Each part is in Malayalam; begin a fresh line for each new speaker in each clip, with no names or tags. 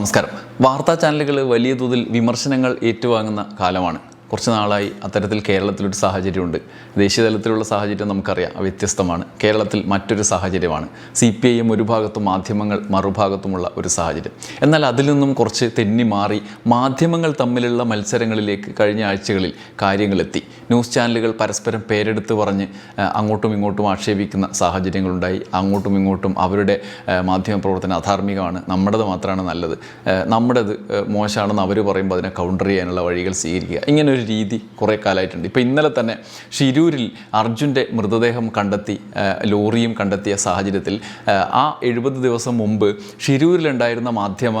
നമസ്കാരം. വാർത്താ ചാനലുകൾ വലിയ തോതിൽ വിമർശനങ്ങൾ ഏറ്റുവാങ്ങുന്ന കാലമാണ്. കുറച്ച് നാളായി അത്തരത്തിൽ കേരളത്തിലൊരു സാഹചര്യമുണ്ട്. ദേശീയ തലത്തിലുള്ള സാഹചര്യം നമുക്കറിയാം. വ്യത്യസ്തമാണ്. കേരളത്തിൽ മറ്റൊരു സാഹചര്യമാണ്. സി പി ഐ എം ഒരു ഭാഗത്തും മാധ്യമങ്ങൾ മറുഭാഗത്തുമുള്ള ഒരു സാഹചര്യം. എന്നാൽ അതിൽ നിന്നും കുറച്ച് തെന്നി മാറി മാധ്യമങ്ങൾ തമ്മിലുള്ള മത്സരങ്ങളിലേക്ക് കഴിഞ്ഞ ആഴ്ചകളിൽ കാര്യങ്ങളെത്തി. ന്യൂസ് ചാനലുകൾ പരസ്പരം പേരെടുത്ത് പറഞ്ഞ് അങ്ങോട്ടും ഇങ്ങോട്ടും ആക്ഷേപിക്കുന്ന സാഹചര്യങ്ങളുണ്ടായി. അങ്ങോട്ടും ഇങ്ങോട്ടും അവരുടെ മാധ്യമ പ്രവർത്തനം അധാർമികമാണ്. നമ്മുടേത് മാത്രമാണ് നല്ലത്. നമ്മുടേത് മോശമാണെന്ന് അവർ പറയുമ്പോൾ അതിനെ കൗണ്ടർ ചെയ്യാനുള്ള വഴികൾ സ്വീകരിക്കുക. ഇങ്ങനെ ഒരു രീതി കുറേ കാലമായിട്ടുണ്ട്. ഇപ്പോൾ ഇന്നലെ തന്നെ ഷിരൂരിൽ അർജുന്റെ മൃതദേഹം കണ്ടെത്തി ലോറിയും കണ്ടെത്തിയ സാഹചര്യത്തിൽ ആ എഴുപത് ദിവസം മുമ്പ് ഷിരൂരിലുണ്ടായിരുന്ന മാധ്യമ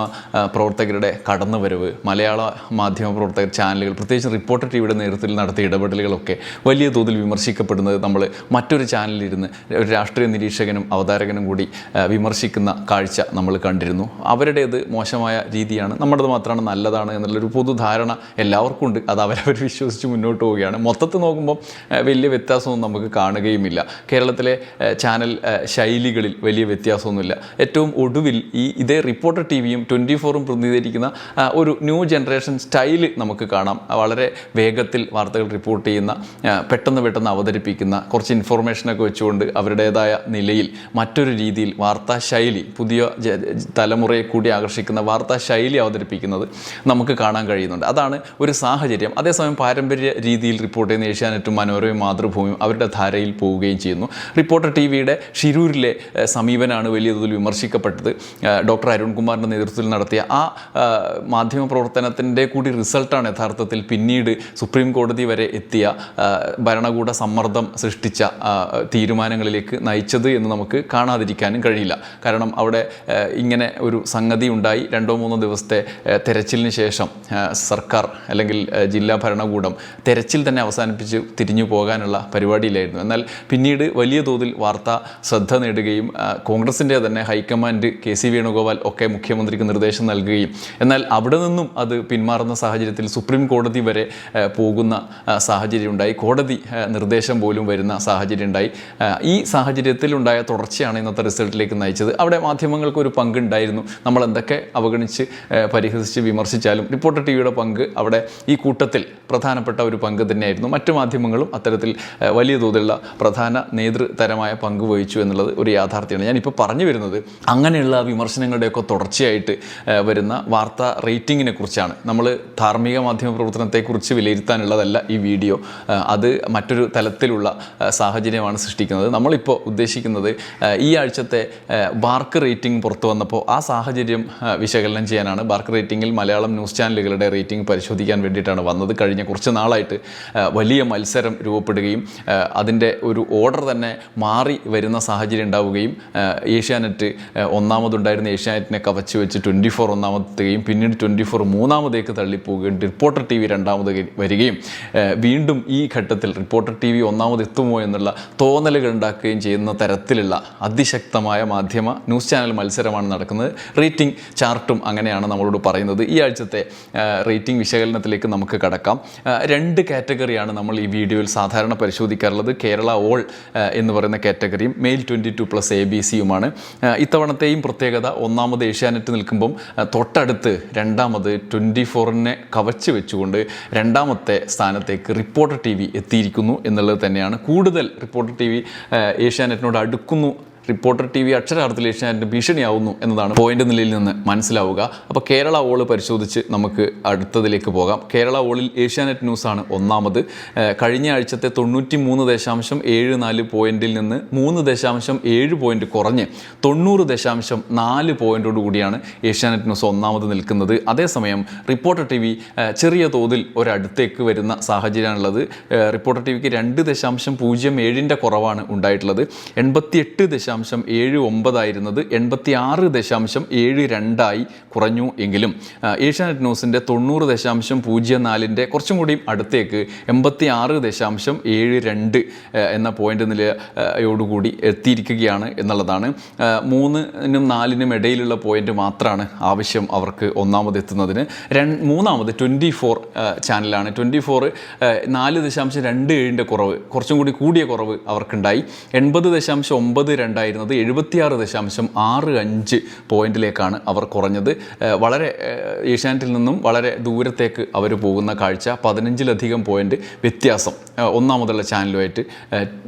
പ്രവർത്തകരുടെ കടന്നുവരവ് മലയാള മാധ്യമ പ്രവർത്തകർ ചാനലുകൾ പ്രത്യേകിച്ച് റിപ്പോർട്ടർ ടിവിയുടെ നേതൃത്വത്തിൽ നടത്തിയ ഇടപെടലുകളൊക്കെ വലിയ തോതിൽ വിമർശിക്കപ്പെടുന്നത് നമ്മൾ മറ്റൊരു ചാനലിലിരുന്ന് ഒരു രാഷ്ട്രീയ നിരീക്ഷകനും അവതാരകനും കൂടി വിമർശിക്കുന്ന കാഴ്ച നമ്മൾ കണ്ടിരുന്നു. അവരുടേത് മോശമായ രീതിയാണ് നമ്മുടേത് മാത്രമാണ് നല്ലതാണ് എന്നുള്ളൊരു പൊതുധാരണ എല്ലാവർക്കും ഉണ്ട് അത് അവരവർ വിശ്വസിച്ച് മുന്നോട്ട് പോവുകയാണ്. മൊത്തത്തിൽ നോക്കുമ്പോൾ വലിയ വ്യത്യാസമൊന്നും നമുക്ക് കാണുകയുമില്ല. കേരളത്തിലെ ചാനൽ ശൈലികളിൽ വലിയ വ്യത്യാസമൊന്നുമില്ല. ഏറ്റവും ഒടുവിൽ ഈ ഇതേ റിപ്പോർട്ടർ ടി വിയും ട്വന്റി ഫോറും പ്രതിനിധീകരിക്കുന്ന ഒരു ന്യൂ ജനറേഷൻ സ്റ്റൈൽ നമുക്ക് കാണാം. വളരെ വേഗത്തിൽ വാർത്തകൾ റിപ്പോർട്ട് ചെയ്യുന്ന പെട്ടെന്ന് പെട്ടെന്ന് അവതരിപ്പിക്കുന്ന കുറച്ച് ഇൻഫർമേഷനൊക്കെ വെച്ചുകൊണ്ട് അവരുടേതായ നിലയിൽ മറ്റൊരു രീതിയിൽ വാർത്താ ശൈലി പുതിയ തലമുറയെ കൂടി ആകർഷിക്കുന്ന വാർത്താ ശൈലി അവതരിപ്പിക്കുന്നത് നമുക്ക് കാണാൻ കഴിയുന്നുണ്ട്. അതാണ് ഒരു സാഹചര്യം. അതേസമയം പാരമ്പര്യ രീതിയിൽ റിപ്പോർട്ട് ചെയ്യുന്ന ഏഷ്യാനെറ്റും മനോരമയും മാതൃഭൂമിയും അവരുടെ ധാരയിൽ പോവുകയും ചെയ്യുന്നു. റിപ്പോർട്ടർ ടി വിയുടെ ഷിരൂരിലെ സമീപനാണ് വലിയ തോതിൽ വിമർശിക്കപ്പെട്ടത്. ഡോക്ടർ അരുൺകുമാറിന്റെ നേതൃത്വത്തിൽ നടത്തിയ ആ മാധ്യമ പ്രവർത്തനത്തിന്റെ കൂടി റിസൾട്ടാണ് യഥാർത്ഥത്തിൽ പിന്നീട് സുപ്രീം കോടതി വരെ എത്തിയ ഭരണകൂട സമ്മർദ്ദം സൃഷ്ടിച്ച തീരുമാനങ്ങളിലേക്ക് നയിച്ചത് എന്ന് നമുക്ക് കാണാതിരിക്കാനും കഴിയില്ല. കാരണം അവിടെ ഇങ്ങനെ ഒരു സംഗതി ഉണ്ടായി. രണ്ടോ മൂന്നോ ദിവസത്തെ തെരച്ചിലിന് ശേഷം സർക്കാർ അല്ലെങ്കിൽ ജില്ലാ ഭരണകൂടം തെരച്ചിൽ തന്നെ അവസാനിപ്പിച്ച് തിരിഞ്ഞു പോകാനുള്ള പരിപാടിയിലായിരുന്നു. എന്നാൽ പിന്നീട് വലിയ തോതിൽ വാർത്ത ശ്രദ്ധ നേടുകയും കോൺഗ്രസിന്റെ തന്നെ ഹൈക്കമാൻഡ് കെ സി വേണുഗോപാൽ ഒക്കെ മുഖ്യമന്ത്രിക്ക് നിർദ്ദേശം നൽകുകയും. എന്നാൽ അവിടെ നിന്നും അത് പിന്മാറുന്ന സാഹചര്യത്തിൽ സുപ്രീം കോടതി വരെ പോകുന്ന സാഹചര്യം ഉണ്ടായി കോടതി നിർദ്ദേശം പോലും വരുന്ന സാഹചര്യം ഉണ്ടായി ഈ സാഹചര്യത്തിൽ ഉണ്ടായ തുടർച്ചയാണ് ഇന്നത്തെ റിസൾട്ടിലേക്ക് നയിച്ചത്. അവിടെ മാധ്യമങ്ങൾക്ക് ഒരു പങ്കുണ്ടായിരുന്നു. നമ്മൾ എന്തൊക്കെ അവഗണിച്ച് പരിഹസിച്ച് വിമർശിച്ചാലും റിപ്പോർട്ടർ ടി വിയുടെ പങ്ക് അവിടെ ഈ കൂട്ടത്തിൽ പ്രധാനപ്പെട്ട ഒരു പങ്ക് തന്നെയായിരുന്നു. മറ്റു മാധ്യമങ്ങളും അത്തരത്തിൽ വലിയ തോതിലുള്ള പ്രധാന നേതൃതരമായ പങ്ക് വഹിച്ചു എന്നുള്ളത് ഒരു യാഥാർത്ഥ്യമാണ്. ഞാനിപ്പോൾ പറഞ്ഞു വരുന്നത് അങ്ങനെയുള്ള വിമർശനങ്ങളുടെയൊക്കെ തുടർച്ചയായിട്ട് വരുന്ന വാർത്താ റേറ്റിങ്ങിനെ കുറിച്ചാണ്. നമ്മൾ ധാർമ്മിക മാധ്യമ പ്രവർത്തനത്തെക്കുറിച്ച് വിലയിരുത്താനുള്ളതല്ല ഈ വീഡിയോ. അത് മറ്റൊരു തലത്തിലുള്ള സാഹചര്യമാണ് സൃഷ്ടിക്കുന്നത്. നമ്മളിപ്പോൾ ഉദ്ദേശിക്കുന്നത് ഈ ആഴ്ചത്തെ ബാർക്ക് റേറ്റിംഗ് പുറത്തു വന്നപ്പോൾ ആ സാഹചര്യം വിശകലനം ചെയ്യാനാണ്. ബാർക്ക് റേറ്റിംഗിൽ മലയാളം ന്യൂസ് ചാനലുകളുടെ റേറ്റിംഗ് പരിശോധിക്കാൻ വേണ്ടിയിട്ടാണ് വന്നത്. കഴിഞ്ഞ കുറച്ച് നാളായിട്ട് വലിയ മത്സരം രൂപപ്പെടുകയും അതിന്റെ ഒരു ഓർഡർ തന്നെ മാറി വരുന്ന സാഹചര്യം ഉണ്ടാവുകയും ഏഷ്യാനെറ്റ് ഒന്നാമതുണ്ടായിരുന്ന ഏഷ്യാനെറ്റിനെ കവച്ച് വെച്ച് ട്വന്റി ഫോർ ഒന്നാമത്തെയും പിന്നീട് ട്വന്റി ഫോർ മൂന്നാമതേക്ക് തള്ളിപ്പോവുകയും റിപ്പോർട്ടർ ടി വി രണ്ടാമത് വരികയും വീണ്ടും ഈ ഘട്ടത്തിൽ റിപ്പോർട്ടർ ടി വി ഒന്നാമത് എത്തുമോ എന്നുള്ള തോന്നലുകൾ ഉണ്ടാക്കുകയും ചെയ്യുന്ന തരത്തിലുള്ള അതിശക്തമായ മാധ്യമ ന്യൂസ് ചാനൽ മത്സരമാണ് നടക്കുന്നത്. റേറ്റിംഗ് ചാർട്ടും അങ്ങനെയാണ് നമ്മളോട് പറയുന്നത്. ഈ ആഴ്ചത്തെ റേറ്റിംഗ് വിശകലനത്തിലേക്ക് നമുക്ക് കടക്കാം. ആ, രണ്ട് കാറ്റഗറിയാണ് നമ്മൾ ഈ വീഡിയോയിൽ സാധാരണ പരിശോധിക്കാറുള്ളത്. കേരള ഓൾ എന്ന് പറയുന്ന കാറ്റഗറിയും male twenty two plus A B സിയുമാണ് ഇത്തവണത്തെയും പ്രത്യേകത ഒന്നാമത് ഏഷ്യാനെറ്റ് നിൽക്കുമ്പം തൊട്ടടുത്ത് രണ്ടാമത് ട്വന്റി ഫോറിനെ കവച്ച് വെച്ചുകൊണ്ട് രണ്ടാമത്തെ സ്ഥാനത്തേക്ക് റിപ്പോർട്ടർ ടി വി എത്തിയിരിക്കുന്നു എന്നുള്ളത് തന്നെയാണ്. കൂടുതൽ റിപ്പോർട്ടർ ടി വി ഏഷ്യാനെറ്റിനോട് അടുക്കുന്നു റിപ്പോർട്ടർ ടി വി അക്ഷരാർത്ഥത്തിൽ ഏഷ്യാനെറ്റിന് ഭീഷണിയാവുന്നു എന്നതാണ് പോയിന്റ് നിലയിൽ നിന്ന് മനസ്സിലാവുക. അപ്പോൾ കേരള ഓൾ പരിശോധിച്ച് നമുക്ക് അടുത്തതിലേക്ക് പോകാം. കേരള ഓളിൽ ഏഷ്യാനെറ്റ് ന്യൂസാണ് ഒന്നാമത്. കഴിഞ്ഞ ആഴ്ചത്തെ തൊണ്ണൂറ്റി മൂന്ന് ദശാംശം ഏഴ് നാല് പോയിന്റിൽ നിന്ന് മൂന്ന് ദശാംശം ഏഴ് പോയിന്റ് കുറഞ്ഞ് തൊണ്ണൂറ് ദശാംശം നാല് പോയിന്റോട് കൂടിയാണ് ഏഷ്യാനെറ്റ് ന്യൂസ് ഒന്നാമത് നിൽക്കുന്നത്. അതേസമയം റിപ്പോർട്ടർ ടി വി ചെറിയ തോതിൽ ഒരടുത്തേക്ക് വരുന്ന സാഹചര്യമാണുള്ളത്. റിപ്പോർട്ടർ ടി വിക്ക് രണ്ട് ദശാംശം പൂജ്യം ഏഴിന്റെ കുറവാണ് ഉണ്ടായിട്ടുള്ളത്. എൺപത്തിയെട്ട് ദശാംശം ഏഴ് ഒമ്പതായിരുന്നത് എൺപത്തി ആറ് ദശാംശം ഏഴ് രണ്ടായി കുറഞ്ഞു എങ്കിലും ഏഷ്യാനെറ്റ് ന്യൂസിന്റെ തൊണ്ണൂറ് ദശാംശം പൂജ്യം നാലിന്റെ കുറച്ചും കൂടിയും അടുത്തേക്ക് എൺപത്തി ആറ് ദശാംശം ഏഴ് രണ്ട് എന്ന പോയിന്റ് നിലയോടുകൂടി എത്തിയിരിക്കുകയാണ് എന്നുള്ളതാണ്. മൂന്നിനും നാലിനും ഇടയിലുള്ള പോയിന്റ് മാത്രമാണ് ആവശ്യം അവർക്ക് ഒന്നാമത് എത്തുന്നതിന്. രണ്ട് മൂന്നാമത് ട്വന്റി ഫോർ ചാനലാണ്. ട്വന്റി ഫോർ നാല് ദശാംശം രണ്ട് ഏഴിന്റെ കുറവ് കുറച്ചും കൂടി കൂടിയ കുറവ് അവർക്കുണ്ടായി. എൺപത് ദശാംശം ഒമ്പത് രണ്ടായി ഉണ്ടായിരുന്നത് എഴുപത്തിയാറ് ദശാംശം ആറ് അഞ്ച് പോയിന്റിലേക്കാണ് അവർ കുറഞ്ഞത്. വളരെ ഏഷ്യാനെറ്റിൽ നിന്നും വളരെ ദൂരത്തേക്ക് അവർ പോകുന്ന കാഴ്ച പതിനഞ്ചിലധികം പോയിന്റ് വ്യത്യാസം. ഒന്നാമതുള്ള ചാനലുമായിട്ട്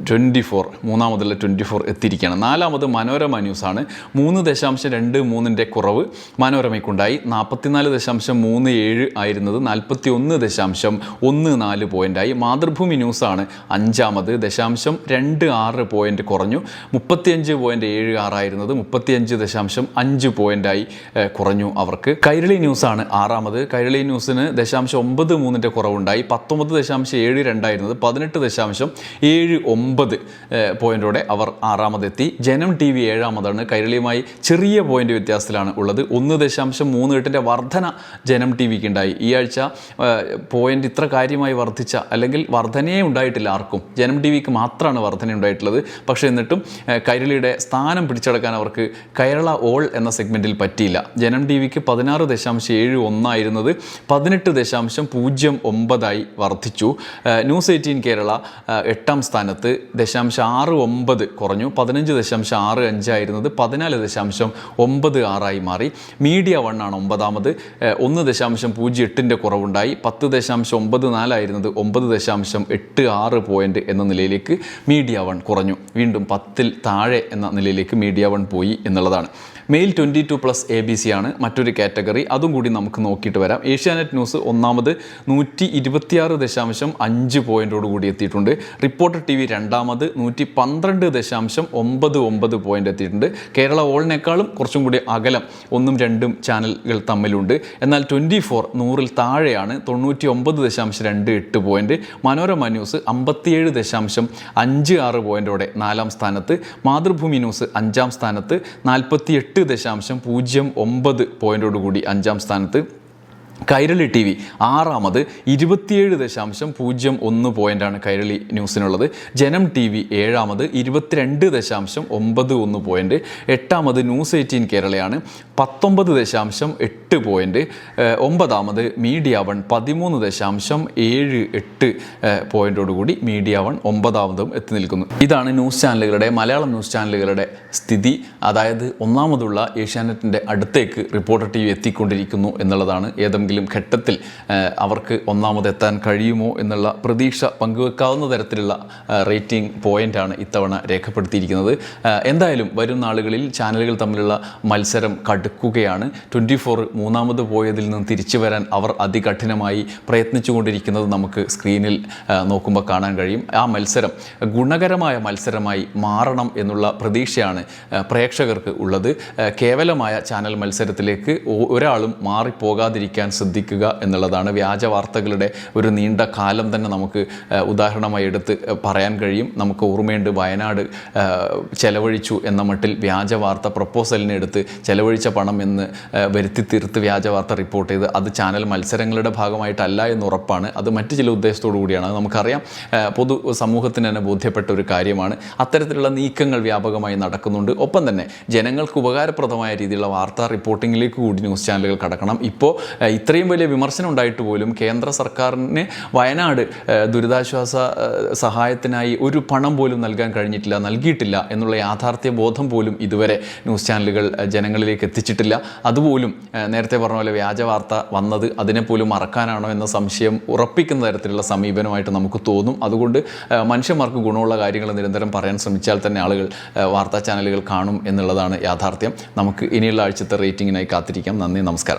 ട്വന്റി ഫോർ മൂന്നാമതുള്ള ട്വന്റി ഫോർ എത്തിയിരിക്കുകയാണ്. നാലാമത് മനോരമ ന്യൂസാണ്. മൂന്ന് ദശാംശം രണ്ട് മൂന്നിന്റെ കുറവ് മനോരമയ്ക്കുണ്ടായി. നാൽപ്പത്തിനാല് ദശാംശം മൂന്ന് ഏഴ് ആയിരുന്നത് നാൽപ്പത്തി ഒന്ന് ദശാംശം ഒന്ന് നാല് പോയിന്റായി മാതൃഭൂമി ന്യൂസാണ് അഞ്ചാമത് ദശാംശം രണ്ട് ആറ് പോയിന്റ് കുറഞ്ഞു. മുപ്പത്തിയഞ്ച് പോയിന്റ് ഏഴ് ആറായിരുന്നത് മുപ്പത്തിയഞ്ച് ദശാംശം അഞ്ച് പോയിന്റായി കുറഞ്ഞു അവർക്ക്. കൈരളി ന്യൂസ് ആണ് ആറാമത്. കൈരളി ന്യൂസിന് ദശാംശം ഒമ്പത് മൂന്നിന്റെ കുറവുണ്ടായി. പത്തൊമ്പത് ദശാംശം ഏഴ് രണ്ടായിരുന്നത് പതിനെട്ട് ദശാംശം ഏഴ് ഒമ്പത് പോയിന്റോടെ അവർ ആറാമതെത്തി. ജനം ടി വി ഏഴാമതാണ്. കൈരളിയുമായി ചെറിയ പോയിന്റ് വ്യത്യാസത്തിലാണ് ഉള്ളത്. ഒന്ന് ദശാംശം മൂന്ന് എട്ടിന്റെ വർധന ജനം ടി വിക്ക് ഉണ്ടായി. ഈ ആഴ്ച പോയിന്റ് ഇത്ര കാര്യമായി വർദ്ധിച്ച അല്ലെങ്കിൽ വർധനയെ ഉണ്ടായിട്ടില്ല ആർക്കും. ജനം ടി വിക്ക് മാത്രമാണ് വർധന ഉണ്ടായിട്ടുള്ളത് പക്ഷേ എന്നിട്ടും ഏഹ്, കൈരളിയുടെ സ്ഥാനം പിടിച്ചെടുക്കാൻ അവർക്ക് കേരള ഓൾ എന്ന സെഗ്മെന്റിൽ പറ്റിയില്ല. ജനം ടി വിക്ക് പതിനാറ് ദശാംശം ഏഴ് ഒന്നായിരുന്നത് പതിനെട്ട് ദശാംശം പൂജ്യം ഒമ്പതായി വർദ്ധിച്ചു. ന്യൂസ് എയ്റ്റീൻ കേരള എട്ടാം സ്ഥാനത്ത് ദശാംശം ആറ് ഒമ്പത് കുറഞ്ഞു. പതിനഞ്ച് ദശാംശം ആറ് അഞ്ചായിരുന്നത് പതിനാല് ദശാംശം ഒമ്പത് ആറായി മാറി. മീഡിയ വൺ ആണ് ഒമ്പതാമത്. ഒന്ന് ദശാംശം പൂജ്യം എട്ടിന്റെ കുറവുണ്ടായി. പത്ത് ദശാംശം ഒമ്പത് നാലായിരുന്നത് ഒമ്പത് ദശാംശം എട്ട് ആറ് പോയിന്റ് എന്ന നിലയിലേക്ക് മീഡിയ വൺ കുറഞ്ഞു. വീണ്ടും പത്തിൽ താഴെ എന്ന നിലയിലേക്ക് മീഡിയ വൺ പോയി എന്നുള്ളതാണ്. Male twenty two plus A B C ആണ് മറ്റൊരു കാറ്റഗറി. അതും കൂടി നമുക്ക് നോക്കിയിട്ട് വരാം. ഏഷ്യാനെറ്റ് ന്യൂസ് ഒന്നാമത് നൂറ്റി ഇരുപത്തിയാറ് ദശാംശം അഞ്ച് പോയിന്റോട് കൂടി എത്തിയിട്ടുണ്ട്. റിപ്പോർട്ടർ ടി വി രണ്ടാമത് നൂറ്റി പന്ത്രണ്ട് ദശാംശം ഒമ്പത് ഒമ്പത് പോയിന്റ് എത്തിയിട്ടുണ്ട്. കേരള ഓളിനേക്കാളും കുറച്ചും കൂടി അകലം ഒന്നും രണ്ടും ചാനലുകൾ തമ്മിലുണ്ട്. എന്നാൽ ട്വന്റി ഫോർ നൂറിൽ താഴെയാണ് തൊണ്ണൂറ്റി ഒമ്പത് ദശാംശം രണ്ട് എട്ട് പോയിന്റ് മനോരമ ന്യൂസ് അമ്പത്തിയേഴ് ദശാംശം അഞ്ച് ആറ് പോയിന്റോടെ നാലാം സ്ഥാനത്ത്. മാതൃഭൂമി ന്യൂസ് അഞ്ചാം സ്ഥാനത്ത് നാൽപ്പത്തി എട്ട് ദശാംശം പൂജ്യം ഒമ്പത് പോയിന്റോടുകൂടി അഞ്ചാം സ്ഥാനത്ത് കൈരളി ടി വി ആറാമത് ഇരുപത്തിയേഴ് ദശാംശം പൂജ്യം ഒന്ന് പോയിന്റാണ് കൈരളി ന്യൂസിനുള്ളത്. ജനം ടി വി ഏഴാമത് ഇരുപത്തിരണ്ട് ദശാംശം ഒമ്പത് ഒന്ന് പോയിന്റ് എട്ടാമത് ന്യൂസ് എയ്റ്റീൻ കേരളയാണ്. പത്തൊമ്പത് ദശാംശം എട്ട് പോയിന്റ് ഏഹ്, ഒമ്പതാമത് മീഡിയ വൺ പതിമൂന്ന് ദശാംശം ഏഴ് എട്ട് ഏഹ്, പോയിന്റോടുകൂടി മീഡിയ വൺ ഒമ്പതാമതും എത്തി നിൽക്കുന്നു. ഇതാണ് ന്യൂസ് ചാനലുകളുടെ മലയാളം ന്യൂസ് ചാനലുകളുടെ സ്ഥിതി. അതായത് ഒന്നാമതുള്ള ഏഷ്യാനെറ്റിന്റെ അടുത്തേക്ക് റിപ്പോർട്ടർ ടി വി എത്തിക്കൊണ്ടിരിക്കുന്നു എന്നുള്ളതാണ് ഏതെങ്കിലും ഘട്ടത്തിൽ അവർക്ക് അവർക്ക് ഒന്നാമതെത്താൻ കഴിയുമോ എന്നുള്ള പ്രതീക്ഷ പങ്കുവെക്കാവുന്ന തരത്തിലുള്ള റേറ്റിംഗ് പോയിന്റാണ് ഇത്തവണ രേഖപ്പെടുത്തിയിരിക്കുന്നത്. എന്തായാലും വരും നാളുകളിൽ ചാനലുകൾ തമ്മിലുള്ള മത്സരം കടുക്കുകയാണ്. ട്വന്റി ഫോർ മൂന്നാമത് പോയതിൽ നിന്ന് തിരിച്ചു വരാൻ അവർ അതികഠിനമായി പ്രയത്നിച്ചുകൊണ്ടിരിക്കുന്നത് നമുക്ക് സ്ക്രീനിൽ നോക്കുമ്പോൾ കാണാൻ കഴിയും. ആ മത്സരം ഗുണകരമായ മത്സരമായി മാറണം എന്നുള്ള പ്രതീക്ഷയാണ് പ്രേക്ഷകർക്ക് ഉള്ളത്. കേവലമായ ചാനൽ മത്സരത്തിലേക്ക് ഒരാളും മാറിപ്പോകാതിരിക്കാൻ ശ്രദ്ധിക്കുക എന്നുള്ളതാണ് വ്യാജ വാർത്തകളുടെ ഒരു നീണ്ട കാലം തന്നെ നമുക്ക് ഉദാഹരണമായി എടുത്ത് പറയാൻ കഴിയും. നമുക്ക് ഓർമ്മയുണ്ട് വയനാട് ചെലവഴിച്ചു എന്ന മട്ടിൽ വ്യാജ വാർത്ത പ്രപ്പോസലിനെ എടുത്ത് ചെലവഴിച്ച പണം എന്ന് വരുത്തി തീർത്ത് വ്യാജ വാർത്ത റിപ്പോർട്ട് ചെയ്ത് അത് ചാനൽ മത്സരങ്ങളുടെ ഭാഗമായിട്ടല്ല എന്ന് ഉറപ്പാണ്. അത് മറ്റു ചില ഉദ്ദേശത്തോടു കൂടിയാണ്. അത് നമുക്കറിയാം. പൊതു സമൂഹത്തിന് തന്നെ ബോധ്യപ്പെട്ട ഒരു കാര്യമാണ്. അത്തരത്തിലുള്ള നീക്കങ്ങൾ വ്യാപകമായി നടക്കുന്നുണ്ട്. ഒപ്പം തന്നെ ജനങ്ങൾക്ക് ഉപകാരപ്രദമായ രീതിയിലുള്ള വാർത്താ റിപ്പോർട്ടിങ്ങിലേക്ക് കൂടി ന്യൂസ് ചാനലുകൾ കടക്കണം. ഇപ്പോൾ ഇത്രയും വലിയ വിമർശനം ഉണ്ടായിട്ട് പോലും കേന്ദ്ര സർക്കാരിന് വയനാട് ദുരിതാശ്വാസ സഹായത്തിനായി ഒരു പണം പോലും നൽകാൻ കഴിഞ്ഞിട്ടില്ല നൽകിയിട്ടില്ല എന്നുള്ള യാഥാർത്ഥ്യ ബോധം പോലും ഇതുവരെ ന്യൂസ് ചാനലുകൾ ജനങ്ങളിലേക്ക് എത്തിച്ചിട്ടില്ല. അതുപോലും നേരത്തെ പറഞ്ഞ പോലെ വ്യാജ വാർത്ത വന്നത് അതിനെപ്പോലും മറക്കാനാണോ എന്ന സംശയം ഉറപ്പിക്കുന്ന തരത്തിലുള്ള സമീപനമായിട്ട് നമുക്ക് തോന്നും. അതുകൊണ്ട് മനുഷ്യന്മാർക്ക് ഗുണമുള്ള കാര്യങ്ങൾ നിരന്തരം പറയാൻ ശ്രമിച്ചാൽ തന്നെ ആളുകൾ വാർത്താ ചാനലുകൾ കാണും എന്നുള്ളതാണ് യാഥാർത്ഥ്യം. നമുക്ക് ഇനിയുള്ള ആഴ്ചത്തെ റേറ്റിംഗിനായി കാത്തിരിക്കാം. നന്ദി നമസ്കാരം.